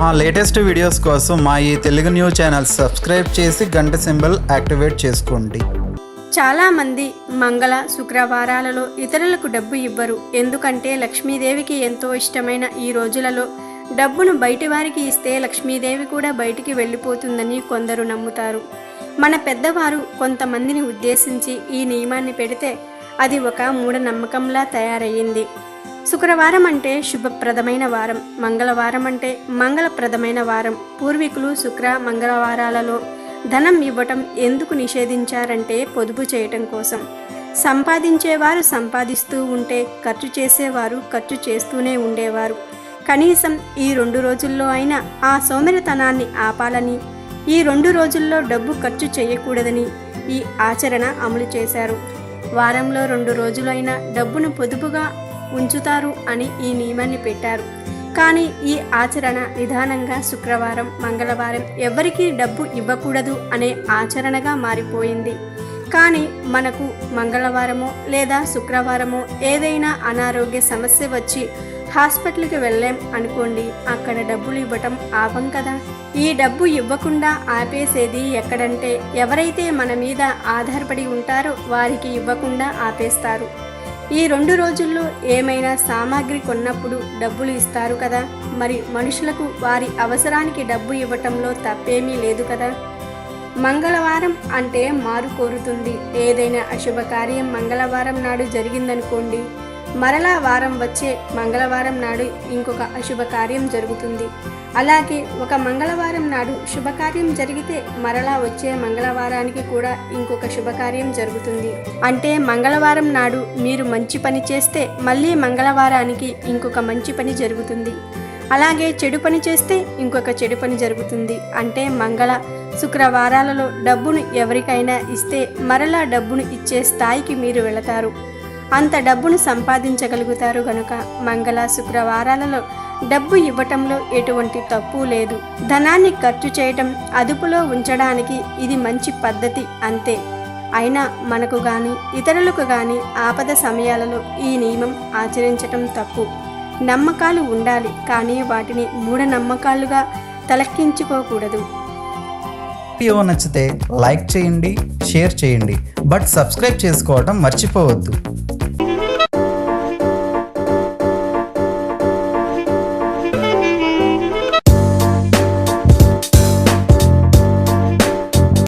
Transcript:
మా latest videos కోసం మా ఈ తెలుగు న్యూస్ ఛానల్ సబ్స్క్రైబ్ చేసి గంట సింబల్ యాక్టివేట్ చేసుకోండి. చాలామంది మంగళ శుక్రవారాలలో ఇతరులకు డబ్బు ఇవ్వరు. ఎందుకంటే లక్ష్మీదేవికి ఎంతో ఇష్టమైన ఈ రోజులలో డబ్బును బయటి వారికి ఇస్తే లక్ష్మీదేవి కూడా బయటికి వెళ్ళిపోతుందని కొందరు నమ్ముతారు. మన పెద్దవారు కొంతమందిని ఉద్దేశించి ఈ నియమాన్ని పెడితే అది ఒక మూఢనమ్మకంలా తయారయ్యింది. శుక్రవారం అంటే శుభప్రదమైన వారం మంగళవారం అంటే మంగళప్రదమైన వారం. పూర్వీకులు శుక్ర మంగళవారాలలో ధనం ఇవ్వటం ఎందుకు నిషేధించారంటే పొదుపు చేయటం కోసం. సంపాదించేవారు సంపాదిస్తూ ఉంటే ఖర్చు చేసేవారు ఖర్చు చేస్తూనే ఉండేవారు. కనీసం ఈ రెండు రోజుల్లో అయినా ఆ సోమరితనాన్ని ఆపాలని ఈ రెండు రోజుల్లో డబ్బు ఖర్చు చేయకూడదని ఈ ఆచరణ అమలు చేశారు. వారంలో రెండు రోజులైనా డబ్బును పొదుపుగా ఉంచుతారు అని ఈ నియమాన్ని పెట్టారు. కానీ ఈ ఆచరణ నిదానంగా శుక్రవారం మంగళవారం ఎవరికీ డబ్బు ఇవ్వకూడదు అనే ఆచరణగా మారిపోయింది. కానీ మనకు మంగళవారమో లేదా శుక్రవారమో ఏదైనా అనారోగ్య సమస్య వచ్చి హాస్పిటల్కి వెళ్ళాం అనుకోండి అక్కడ డబ్బులు ఇవ్వటం ఆపం కదా. ఈ డబ్బు ఇవ్వకుండా ఆపేసేది ఎక్కడంటే ఎవరైతే మన మీద ఆధారపడి ఉంటారో వారికి ఇవ్వకుండా ఆపేస్తారు. ఈ రెండు రోజుల్లో ఏమైనా సామాగ్రి కొన్నప్పుడు డబ్బులు ఇస్తారు కదా? మరి మనుషులకు వారి అవసరానికి డబ్బు ఇవ్వటంలో తప్పేమీ లేదు కదా? మంగళవారం అంటే మారు కోరుతుంది. ఏదైనా అశుభకార్యం మంగళవారం నాడు జరిగిందనుకోండి. మరలా వారం వచ్చే మంగళవారం నాడు ఇంకొక అశుభకార్యం జరుగుతుంది. అలాగే ఒక మంగళవారం నాడు శుభకార్యం జరిగితే మరలా వచ్చే మంగళవారానికి కూడా ఇంకొక శుభకార్యం జరుగుతుంది. అంటే మంగళవారం నాడు మీరు మంచి పని చేస్తే మళ్ళీ మంగళవారానికి ఇంకొక మంచి పని జరుగుతుంది. అలాగే చెడు పని చేస్తే ఇంకొక చెడు పని జరుగుతుంది. అంటే మంగళ శుక్రవారాలలో డబ్బును ఎవరికైనా ఇస్తే మరలా డబ్బును ఇచ్చే స్థాయికి మీరు వెళతారు. అంత డబ్బును సంపాదించగలుగుతారు గనుక మంగళ శుక్రవారాలలో డబ్బు ఇవ్వటంలో ఎటువంటి తప్పు లేదు. ధనాన్ని ఖర్చు చేయటం అదుపులో ఉంచడానికి ఇది మంచి పద్ధతి అంతే. అయినా మనకు గాని ఇతరులకు గాని ఆపద సమయాలలో ఈ నియమం ఆచరించటం తప్పు. నమ్మకాలు ఉండాలి కానీ వాటిని మూఢనమ్మకాలుగా తలక్కించుకోకూడదు. వీడియో నచ్చితే లైక్ చేయండి షేర్ చేయండి. బట్ సబ్స్క్రైబ్ చేసుకోవడం మర్చిపోవద్దు.